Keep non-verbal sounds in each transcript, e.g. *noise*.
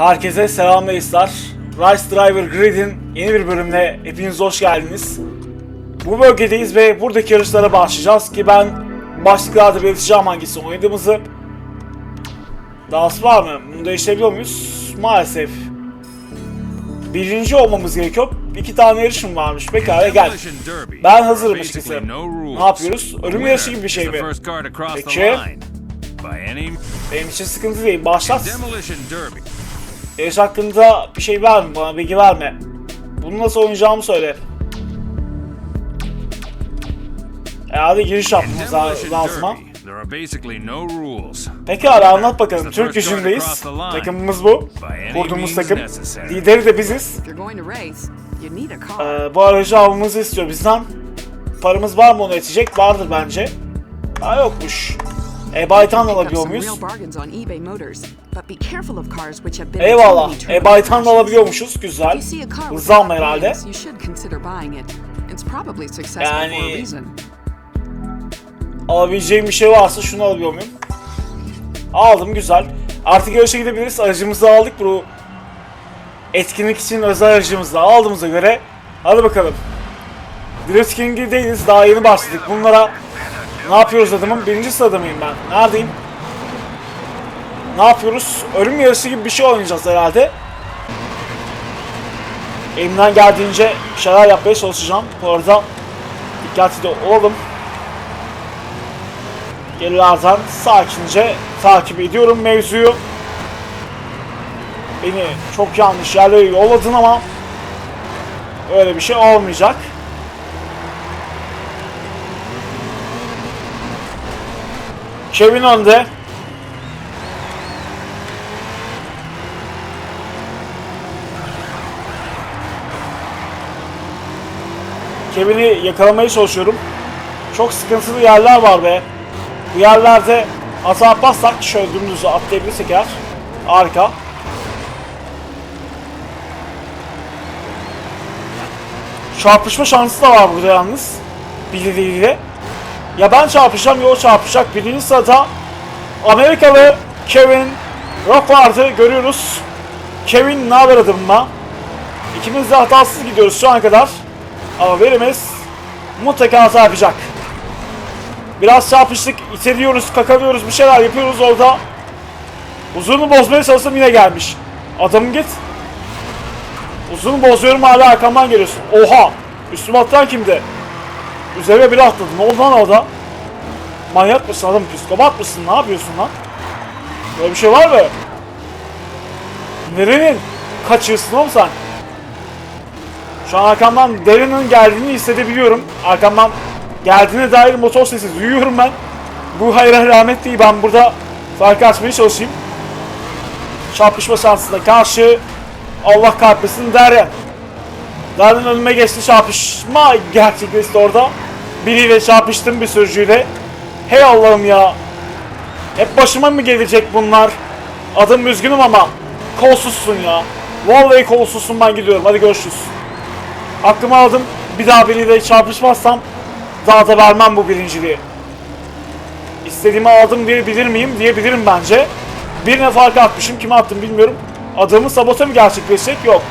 Herkese selam ve istar. Rice Driver Grid'in yeni bir bölümüne hepiniz hoş geldiniz. Bu bölgedeyiz ve buradaki yarışlara başlayacağız ki ben başlıklarda belirteceğim hangisi oynadığımızı. Dahası var mı? Bunu değiştirebiliyor muyuz? Maalesef. Birinci olmamız gerekiyor. İki tane yarışım varmış. Pekala gel. Ben hazırım açıkçası. Ne yapıyoruz? Ölüm yarışı gibi bir şey mi? Peki. Benim için sıkıntı değil. Başlat. Yarış hakkında bir şey verme bana, bilgi verme. Bunu nasıl oynayacağımı söyle. Herhalde giriş yapmamız lazım ha. Pekala anlat bakalım. Türk gücündeyiz. Takımımız bu. Kurduğumuz takım. Lideri de biziz. Ee, bu aracı almamızı istiyor bizden. Paramız var mı onu yetecek? Vardır bence. Ha yokmuş. E-Baytan alabiliyor muyuz? Eyvallah. E-Baytan crashes. alabiliyormuşuz. Güzel. bad herhalde. Yani- alabileceğim bir şey varsa şunu alabiliyor muyum? Aldım güzel. Artık yarışa gidebiliriz. Aracımızı aldık bu etkinlik için özel aracımızı da aldığımıza göre hadi bakalım. Drift King'i değiliz. Daha yeni başladık. Bunlara ne yapıyoruz adamım? Birinci sırada mıyım ben? Neredeyim? Ne yapıyoruz? Ölüm yarışı gibi bir şey oynayacağız herhalde. Elimden geldiğince şeyler yapmaya çalışacağım. Bu arada dikkatli de olalım. Gerilerden sakince takip ediyorum mevzuyu. Beni çok yanlış yerlere yolladın ama öyle bir şey olmayacak. Kevin önde. Kevin'i yakalamaya çalışıyorum. Çok sıkıntılı yerler var be. Bu yerlerde hata yapmazsak şöyle dümdüz atlayabilirsek eğer harika. Çarpışma şansı da var burada yalnız. Birileriyle. Ya ben çarpışacağım ya o çarpışacak. Birinci sırada Amerikalı Kevin Rock vardı görüyoruz. Kevin ne haber adımla? İkimiz de hatasız gidiyoruz şu ana kadar. Ama birimiz mutlaka hata yapacak. Biraz çarpıştık, iteliyoruz, kakalıyoruz, bir şeyler yapıyoruz orada. Uzunu bozmaya çalıştım yine gelmiş. Adamım git. Uzunu bozuyorum hala arkamdan geliyorsun. Oha! Üstüme atlayan kimdi? Üzerime biri atladı. Ne oldu lan orada? Manyak mısın adam? Psikopat mısın? Ne yapıyorsun lan? Böyle bir şey var mı? Nerenin? Kaçıyorsun oğlum sen? Şu an arkamdan Darren'ın geldiğini hissedebiliyorum. Arkamdan geldiğine dair motor sesi duyuyorum ben. Bu hayır rahmet değil. Ben burada farkı açmaya çalışayım. Çarpışma şansına karşı Allah kahretmesin Darren. Darren önüme geçti çarpışma gerçekleşti orada. Biriyle çarpıştım bir sürücüyle. Hey Allah'ım ya. Hep başıma mı gelecek bunlar? Adım üzgünüm ama kolsuzsun ya. Vallahi kolsuzsun ben gidiyorum. Hadi görüşürüz. Hakkımı aldım. Bir daha biriyle çarpışmazsam daha da vermem bu birinciliği. İstediğimi aldım diyebilir miyim? Diyebilirim bence. Birine fark atmışım. Kime attım bilmiyorum. Adamın sabote mi gerçekleşecek? Yok.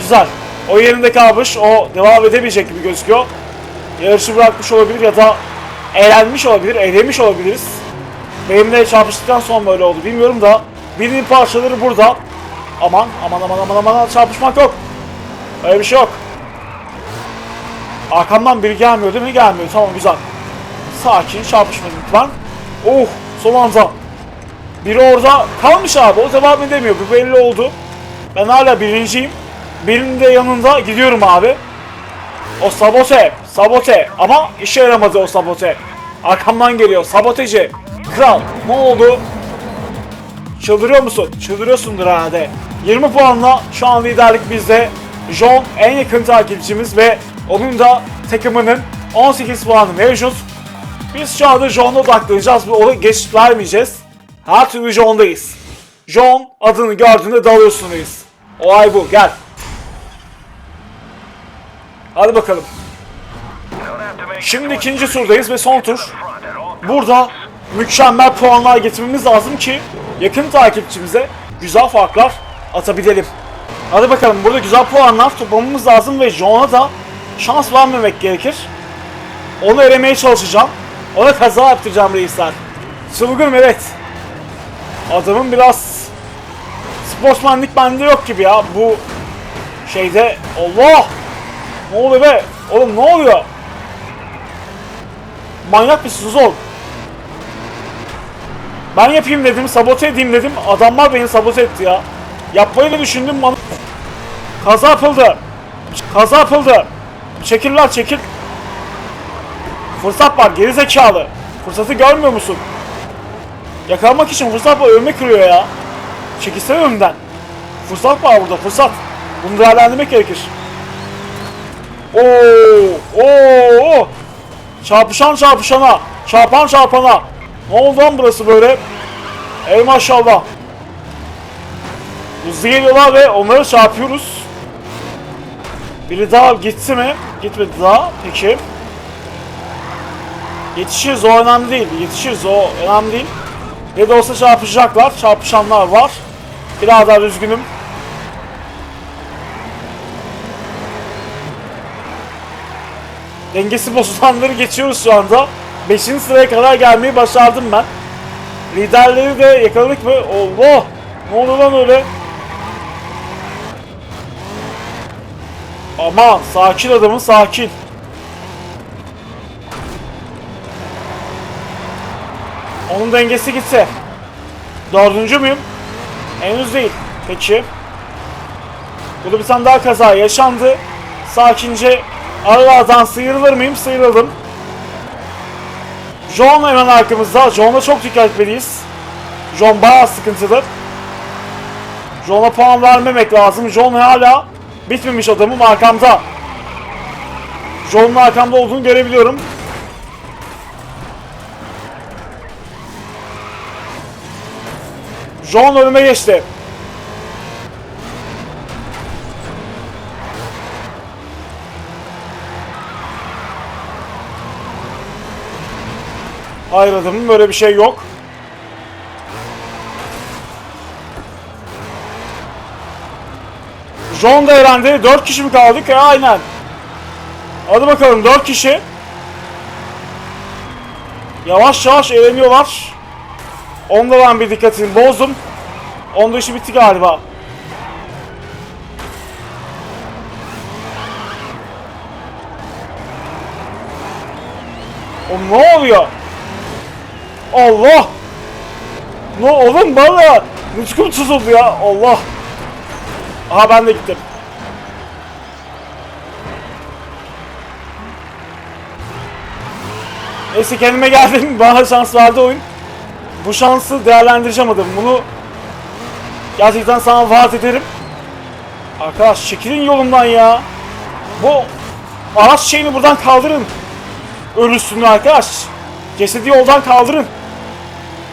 Güzel. O yerinde kalmış. O devam edebilecek gibi gözüküyor. Yarışı bırakmış olabilir ya da eğlenmiş olabilir. Eğlenmiş olabiliriz. Benimle çarpıştıktan sonra böyle oldu. Bilmiyorum da birinin parçaları burada. Aman aman aman aman aman çarpışmak yok. Öyle bir şey yok. Arkamdan biri gelmiyor değil mi? Gelmiyor. Tamam güzel. Sakin çarpışma lütfen. Oh son anda. Biri orada kalmış abi. O devam edemiyor. Bu belli oldu. Ben hala birinciyim. Birinin de yanında gidiyorum abi. O sabote. Sabote. Ama işe yaramadı o sabote. Arkamdan geliyor. Saboteci. Kral. Ne oldu? Çıldırıyor musun? Çıldırıyorsundur herhalde. 20 puanla şu an liderlik bizde. John en yakın takipçimiz ve onun da takımının 18 puanı mevcut. Biz şu anda John'a odaklanacağız ve onu geç vermeyeceğiz. Her türlü John'dayız. John adını gördüğünde dalıyorsun reis. Olay bu gel. Hadi bakalım. Şimdi ikinci turdayız ve son tur. Burada mükemmel puanlar getirmemiz lazım ki yakın takipçimize güzel farklar atabilelim. Hadi bakalım burada güzel puanlar toplamamız lazım ve John'a da şans vermemek gerekir. Onu elemeye çalışacağım. Ona kaza yaptıracağım reisler. Çılgınım evet. Adamın biraz sportsmanlık bende yok gibi ya bu şeyde. Allah! Ne oluyor be? Oğlum ne oluyor? Manyak mısınız oğlum? Ben yapayım dedim, sabote edeyim dedim. Adamlar beni sabote etti ya. Yapmayı da düşündüm bana. Kaza yapıldı. Kaza yapıldı. Çekil lan çekil. Fırsat var geri zekalı. Fırsatı görmüyor musun? Yakalamak için fırsat var önüme kırıyor ya. Çekilsene önümden. Fırsat var burada fırsat. Bunu değerlendirmek gerekir. Oo, oo, Çarpışan çarpışana, çarpan çarpana. Ne oldu lan burası böyle? Ey maşallah. Hızlı geliyorlar ve onları çarpıyoruz. Biri daha gitti mi? Gitmedi daha. Peki. Yetişiriz o önemli değil. Yetişiriz o önemli değil. Ne de olsa çarpışacaklar. Çarpışanlar var. Birader üzgünüm. Dengesi bozulanları geçiyoruz şu anda. 5. sıraya kadar gelmeyi başardım ben. Liderleri de yakaladık mı? Allah! Ne oluyor lan öyle? Aman sakin adamın sakin. Onun dengesi gitse. Dördüncü müyüm? Henüz değil. Peki. Burada bir tane daha kaza yaşandı. Sakince aralardan sıyrılır mıyım? Sıyrıldım. John hemen arkamızda. John'a çok dikkat etmeliyiz. John bayağı sıkıntılı. John'a puan vermemek lazım. John hala bitmemiş adamım arkamda. John'un arkamda olduğunu görebiliyorum. John önüme geçti. Adamım böyle bir şey yok. John da elendi. 4 kişi mi kaldık? E, aynen. Hadi bakalım 4 kişi. Yavaş yavaş eğleniyorlar. Onda ben bir dikkatini bozdum. Onda işi bitti galiba. O ne oluyor? Allah! Ne oğlum bana nutkum tutuldu ya Allah! Aha ben de gittim. Neyse kendime geldim. *laughs* Bana şans verdi oyun. Bu şansı değerlendireceğim. Bunu gerçekten sana vaat ederim. Arkadaş çekilin yolumdan ya. Bu araç şeyini buradan kaldırın. Ölüsünü arkadaş. Cesedi yoldan kaldırın.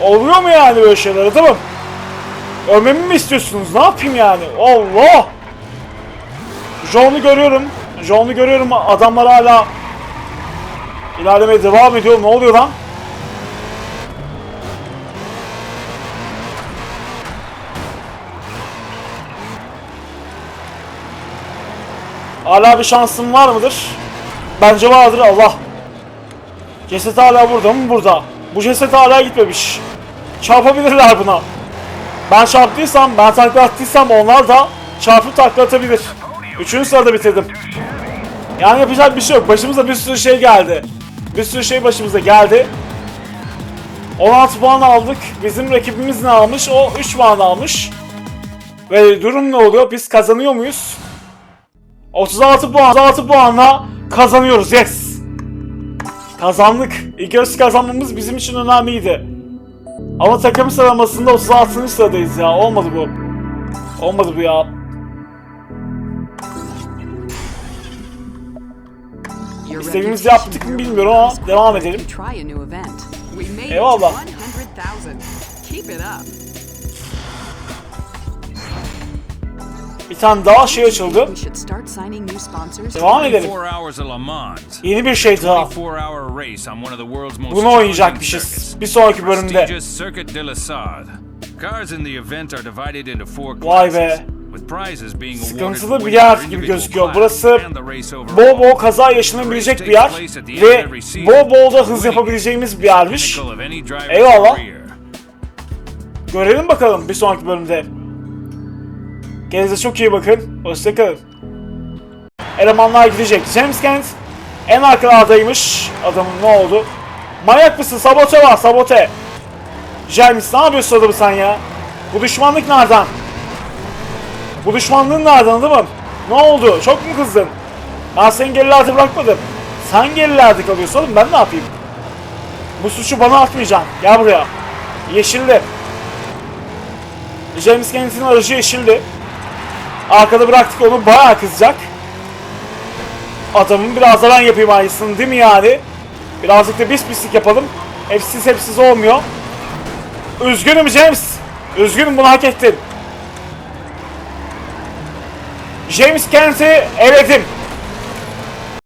Oluyor mu yani böyle şeyler adamım? Ölmemi mi istiyorsunuz? Ne yapayım yani? Allah! John'u görüyorum. John'u görüyorum. Adamlar hala ilerlemeye devam ediyor. Ne oluyor lan? Hala bir şansım var mıdır? Bence vardır Allah. Ceset hala burada mı? Burada. Bu ceset hala gitmemiş. Çarpabilirler buna. Ben çarptıysam, ben takla attıysam onlar da çarpıp takla atabilir. Üçüncü sırada bitirdim. Yani yapacak bir şey yok. Başımıza bir sürü şey geldi. Bir sürü şey başımıza geldi. 16 puan aldık. Bizim rakibimiz ne almış? O 3 puan almış. Ve durum ne oluyor? Biz kazanıyor muyuz? 36 puan, 36 puanla kazanıyoruz. Yes. Kazandık. İlk yarışı kazanmamız bizim için önemliydi. Ama takım sıralamasında 36. sıradayız ya. Olmadı bu. Olmadı bu ya. İstediğimizi yaptık mı bilmiyorum ama devam edelim. Eyvallah. 100,000. Keep it up. Bir tane daha şey açıldı. Signing new sponsors. Devam edelim. 24 hours of Le Mans. Yeni bir şey daha. 24 hour race on one of the world's most Bunu oynayacakmışız. circuits. Bir sonraki bölümde. Prestigious Circuit de la Sarthe. Cars in the event are divided into four Vay classes. be. with prizes being awarded Sıkıntılı bir yer gibi gözüküyor. Burası and the race bol bol kaza yaşanabilecek bir yer ve bol bol da hız yapabileceğimiz bir yermiş. Pinnacle of any driver's Eyvallah. career. Görelim bakalım bir sonraki bölümde. Kendinize çok iyi bakın. Hoşçakalın. Elemanlar gidecek. James Kent en arkalardaymış. Adamın ne oldu? Manyak mısın? Sabote var sabote. James ne yapıyorsun adamı sen ya? Bu düşmanlık nereden? Bu düşmanlığın nereden adamım? Ne oldu? Çok mu kızdın? Ben seni gerilerde bırakmadım. Sen gerilerde kalıyorsun oğlum ben ne yapayım? Bu suçu bana atmayacaksın. Gel buraya. Yeşilli. James Kenneth'in aracı yeşildi. Arkada bıraktık onu bayağı kızacak. Adamın biraz da ben yapayım aynısını değil mi yani? Birazcık da biz pislik yapalım. Hepsiz hepsiz olmuyor. Üzgünüm James. Üzgünüm bunu hak ettin. James Kent'i eledim.